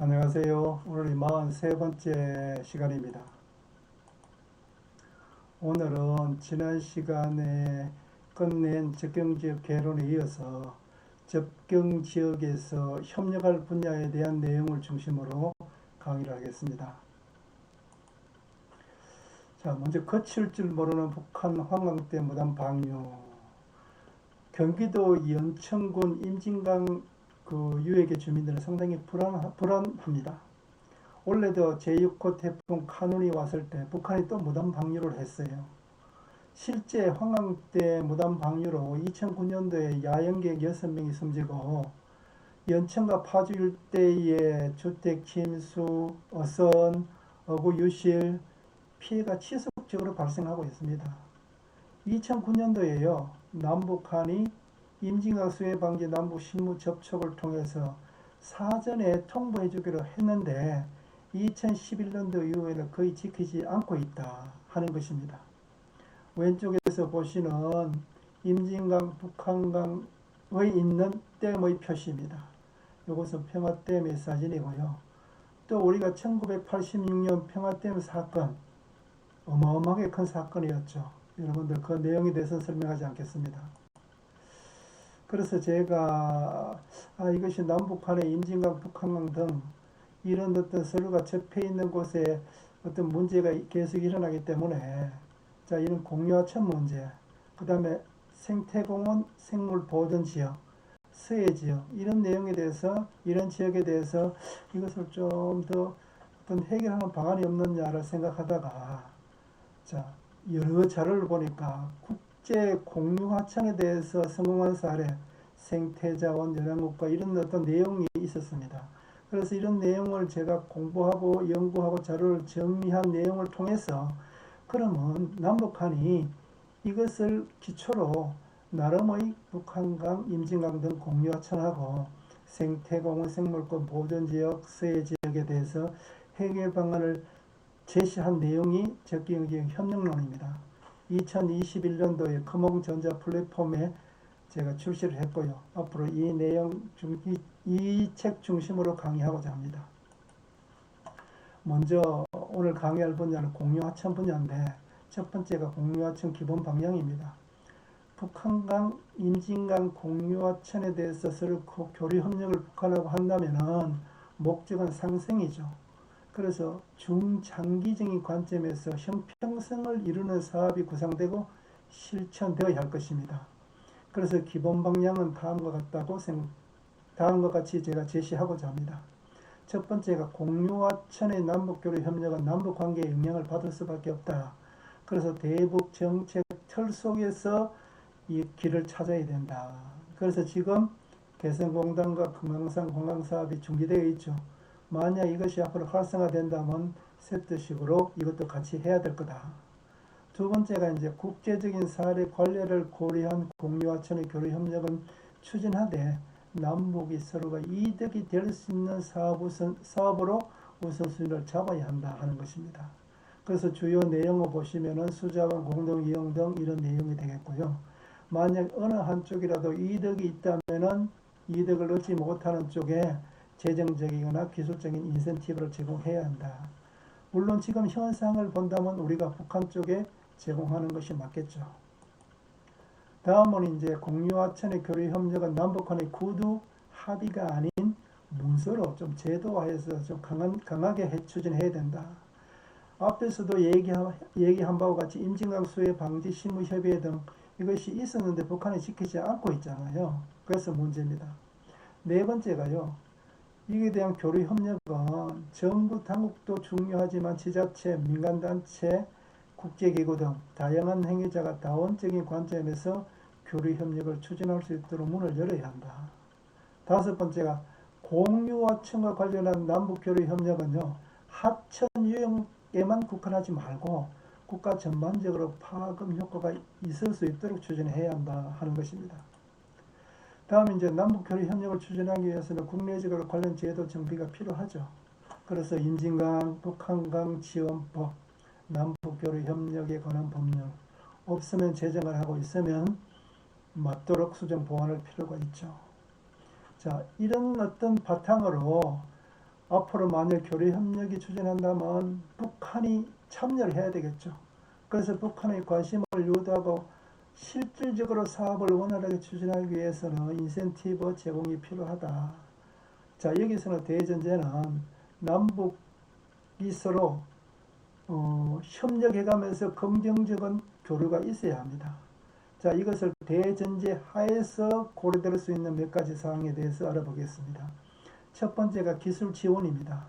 안녕하세요. 오늘이 43번째 시간입니다. 오늘은 지난 시간에 끝낸 접경지역 개론에 이어서 접경지역에서 협력할 분야에 대한 내용을 중심으로 강의를 하겠습니다. 자, 먼저 거칠 줄 모르는 북한 황강대 무단 방류. 경기도 연천군 임진강 그 유역의 주민들은 상당히 불안, 불안합니다. 원래도 제6호 태풍 카눈이 왔을 때 북한이 또 무단 방류를 했어요. 실제 황강 때 무단 방류로 2009년도에 야영객 6명이 숨지고 연천과 파주 일대의 주택 침수, 어선, 어구 유실 피해가 지속적으로 발생하고 있습니다. 2009년도에요. 남북한이 임진각 수해 방지 남북 실무 접촉을 통해서 사전에 통보해 주기로 했는데 2011년도 이후에는 거의 지키지 않고 있다 하는 것입니다. 왼쪽에서 보시는 임진강 북한강의 있는 댐의 표시입니다. 이것은 평화댐의 사진이고요. 또 우리가 1986년 평화댐 사건 어마어마하게 큰 사건이었죠. 여러분들 그 내용에 대해서 설명하지 않겠습니다. 그래서 제가 아, 이것이 남북한의 임진강, 북한강 등 이런 어떤 서로가 접해 있는 곳에 어떤 문제가 계속 일어나기 때문에 자 이런 공유하천 문제, 그 다음에 생태공원 생물 보존 지역, 서해 지역 이런 내용에 대해서 이런 지역에 대해서 이것을 좀 더 어떤 해결하는 방안이 없느냐를 생각하다가 자 여러 자료를 보니까 국 제 공유하천에 대해서 성공한 사례, 생태자원 연합국가 이런 어떤 내용이 있었습니다. 그래서 이런 내용을 제가 공부하고 연구하고 자료를 정리한 내용을 통해서 그러면 남북한이 이것을 기초로 나름의 북한강, 임진강 등 공유 하천하고 생태공원 생물권 보존지역, 서해지역에 대해서 해결 방안을 제시한 내용이 적경지역 협력론입니다. 2021년도에 커몽전자 플랫폼에 제가 출시를 했고요. 앞으로 이 내용 중, 이책 중심으로 강의하고자 합니다. 먼저 오늘 강의할 분야는 공유하천 분야인데 첫 번째가 공유하천 기본 방향입니다. 북한강, 임진강 공유하천에 대해서 서로 교류 협력을 북한하고 한다면은 목적은 상생이죠. 그래서 중장기적인 관점에서 형평성을 이루는 사업이 구상되고 실천되어야 할 것입니다. 그래서 기본 방향은 다음과 같다고 생, 다음과 같이 제가 제시하고자 합니다. 첫 번째가 공유와천의 남북교류 협력은 남북 관계에 영향을 받을 수밖에 없다. 그래서 대북 정책 틀 속에서 이 길을 찾아야 된다. 그래서 지금 개성공단과 금강산 공항 사업이 중지되어 있죠. 만약 이것이 앞으로 활성화된다면 세트식으로 이것도 같이 해야 될 거다. 두 번째가 이제 국제적인 사례 관례를 고려한 공유와천의 교류 협력은 추진하되 남북이 서로가 이득이 될 수 있는 사업 우선, 사업으로 우선순위를 잡아야 한다 하는 것입니다. 그래서 주요 내용을 보시면은 수자원 공동 이용 등 이런 내용이 되겠고요. 만약 어느 한쪽이라도 이득이 있다면은 이득을 얻지 못하는 쪽에 재정적이거나 기술적인 인센티브를 제공해야 한다. 물론 지금 현상을 본다면 우리가 북한 쪽에 제공하는 것이 맞겠죠. 다음은 이제 공유하천의 교류 협력은 남북한의 구두 합의가 아닌 문서로 좀 제도화해서 좀 강한, 강하게 추진해야 된다. 앞에서도 얘기한, 얘기한 바와 같이 임진강 수해 방지 실무협의회 등 이것이 있었는데 북한이 지키지 않고 있잖아요. 그래서 문제입니다. 네 번째가요. 이에 대한 교류 협력은 정부 당국도 중요하지만 지자체, 민간단체, 국제기구 등 다양한 행위자가 다원적인 관점에서 교류 협력을 추진할 수 있도록 문을 열어야 한다. 다섯 번째가 공유하천과 관련한 남북 교류 협력은요. 하천 유형에만 국한하지 말고 국가 전반적으로 파급 효과가 있을 수 있도록 추진해야 한다 하는 것입니다. 다음 이제 남북교류 협력을 추진하기 위해서는 국내적으로 관련 제도 정비가 필요하죠. 그래서 임진강, 북한강 지원법, 남북교류 협력에 관한 법률 없으면 제정을 하고 있으면 맞도록 수정 보완할 필요가 있죠. 자, 이런 어떤 바탕으로 앞으로 만일 교류 협력이 추진한다면 북한이 참여를 해야 되겠죠. 그래서 북한의 관심을 유도하고 실질적으로 사업을 원활하게 추진하기 위해서는 인센티브 제공이 필요하다. 자 여기서는 대전제는 남북이 서로 어, 협력해가면서 긍정적인 교류가 있어야 합니다. 자 이것을 대전제 하에서 고려될 수 있는 몇 가지 사항에 대해서 알아보겠습니다. 첫 번째가 기술 지원입니다.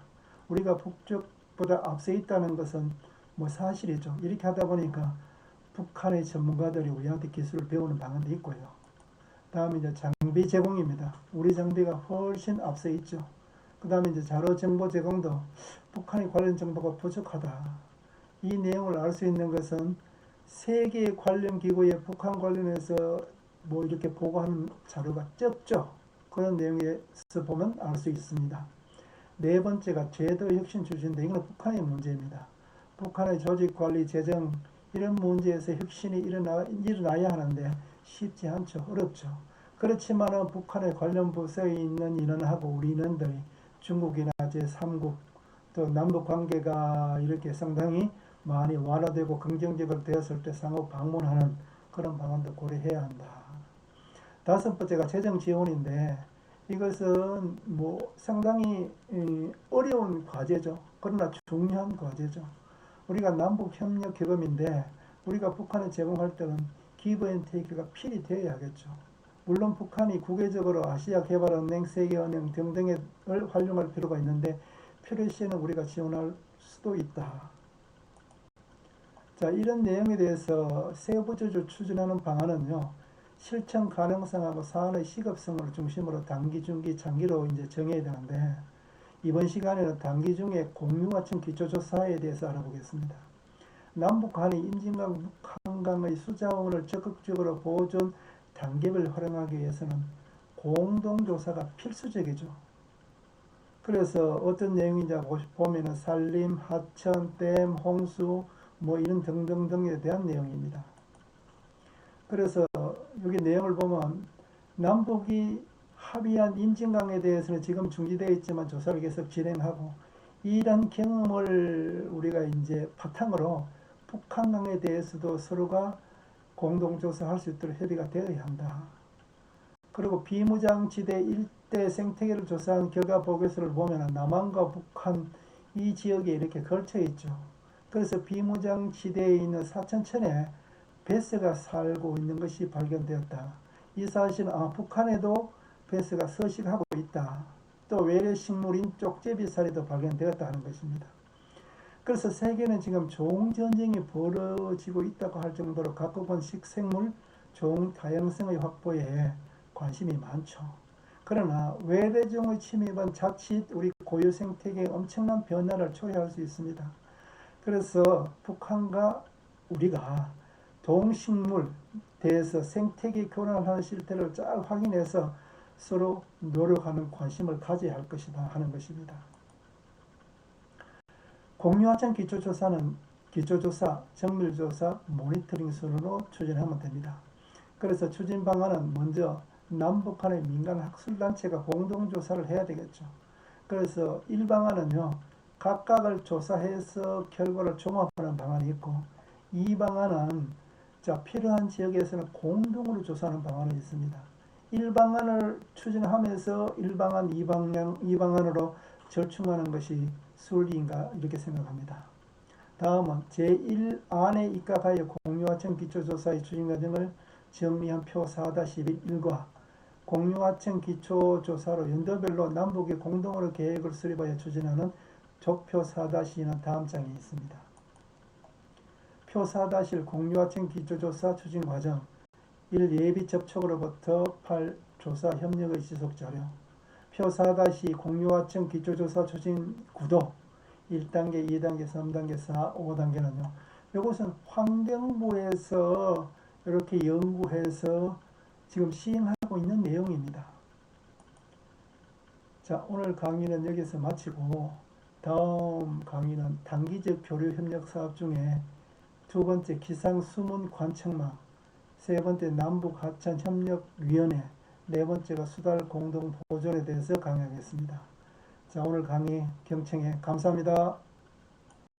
우리가 북쪽보다 앞서 있다는 것은 뭐 사실이죠. 이렇게 하다 보니까 북한의 전문가들이 우리한테 기술을 배우는 방안도 있고요. 다음에 이제 장비 제공입니다. 우리 장비가 훨씬 앞서 있죠. 그 다음에 이제 자료 정보 제공도 북한의 관련 정보가 부족하다. 이 내용을 알 수 있는 것은 세계 관련 기구에 북한 관련해서 뭐 이렇게 보고하는 자료가 적죠. 그런 내용에서 보면 알 수 있습니다. 네 번째가 제도 혁신 추진인데 이건 북한의 문제입니다. 북한의 조직 관리 재정 이런 문제에서 혁신이 일어나, 일어나야 하는데 쉽지 않죠. 어렵죠. 그렇지만 북한의 관련 부서에 있는 인원하고 우리 인원들이 중국이나 제3국 또 남북 관계가 이렇게 상당히 많이 완화되고 긍정적으로 되었을 때 상호 방문하는 그런 방안도 고려해야 한다. 다섯 번째가 재정 지원인데 이것은 뭐 상당히 어려운 과제죠. 그러나 중요한 과제죠. 우리가 남북 협력 기금인데 우리가 북한에 제공할 때는 기브 앤 테이크가 필히 되어야 하겠죠. 물론 북한이 국외적으로 아시아 개발은행, 세계은행 등등을 활용할 필요가 있는데 필요 시에는 우리가 지원할 수도 있다. 자, 이런 내용에 대해서 세부적으로 추진하는 방안은요. 실천 가능성하고 사안의 시급성을 중심으로 단기, 중기, 장기로 이제 정해야 되는데 이번 시간에는 단기 중에 공유와청 기초조사에 대해서 알아보겠습니다. 남북한이 임진강, 북한강의 수자원을 적극적으로 보존 단계를 활용하기 위해서는 공동조사가 필수적이죠. 그래서 어떤 내용인지 보면은 산림, 하천, 댐, 홍수 뭐 이런 등등등에 대한 내용입니다. 그래서 여기 내용을 보면 남북이 합의한 임진강에 대해서는 지금 중지되어 있지만 조사를 계속 진행하고 이런 경험을 우리가 이제 바탕으로 북한강에 대해서도 서로가 공동조사할 수 있도록 협의가 되어야 한다. 그리고 비무장지대 일대 생태계를 조사한 결과 보고서를 보면 남한과 북한 이 지역에 이렇게 걸쳐 있죠. 그래서 비무장지대에 있는 사천천에 베스가 살고 있는 것이 발견되었다. 이 사실은 아, 북한에도 베스가 서식하고 있다. 또 외래 식물인 쪽제비 살이도 발견되었다 하는 것입니다. 그래서 세계는 지금 종전쟁이 벌어지고 있다고 할 정도로 각국은 식생물 종 다양성의 확보에 관심이 많죠. 그러나 외래종의 침입은 자칫 우리 고유 생태계에 엄청난 변화를 초래할 수 있습니다. 그래서 북한과 우리가 동식물 대해서 생태계 교란하는 실태를 잘 확인해서 서로 노력하는 관심을 가져야 할 것이다 하는 것입니다. 공유하천 기초조사는 기초조사, 정밀조사, 모니터링 순으로 추진하면 됩니다. 그래서 추진 방안은 먼저 남북한의 민간 학술단체가 공동조사를 해야 되겠죠. 그래서 1방안은요. 각각을 조사해서 결과를 종합하는 방안이 있고 이 방안은 자 필요한 지역에서는 공동으로 조사하는 방안이 있습니다. 1방안을 추진하면서 1방안, 2방향, 2방안으로 절충하는 것이 순리인가 이렇게 생각합니다. 다음은 제1안에 입각하여 공유하청 기초조사의 추진 과정을 정리한 표 4-1과 공유하청 기초조사로 연도별로 남북의 공동으로 계획을 수립하여 추진하는 족표 4-2는 다음 장에 있습니다. 표 4-1 공유하청 기초조사 추진 과정 1. 예비 접촉으로부터 8. 조사 협력의 지속 자료 표 4-2 공유하청 기초조사 추진 구도 1단계, 2단계, 3단계, 4, 5단계는요. 이것은 환경부에서 이렇게 연구해서 지금 시행하고 있는 내용입니다. 자, 오늘 강의는 여기서 마치고 다음 강의는 단기적 교류 협력 사업 중에 두 번째 기상 수문 관측망 세 번째 남북 하천 협력 위원회 네 번째가 수달 공동 보존에 대해서 강의하겠습니다. 자 오늘 강의 경청에 감사합니다.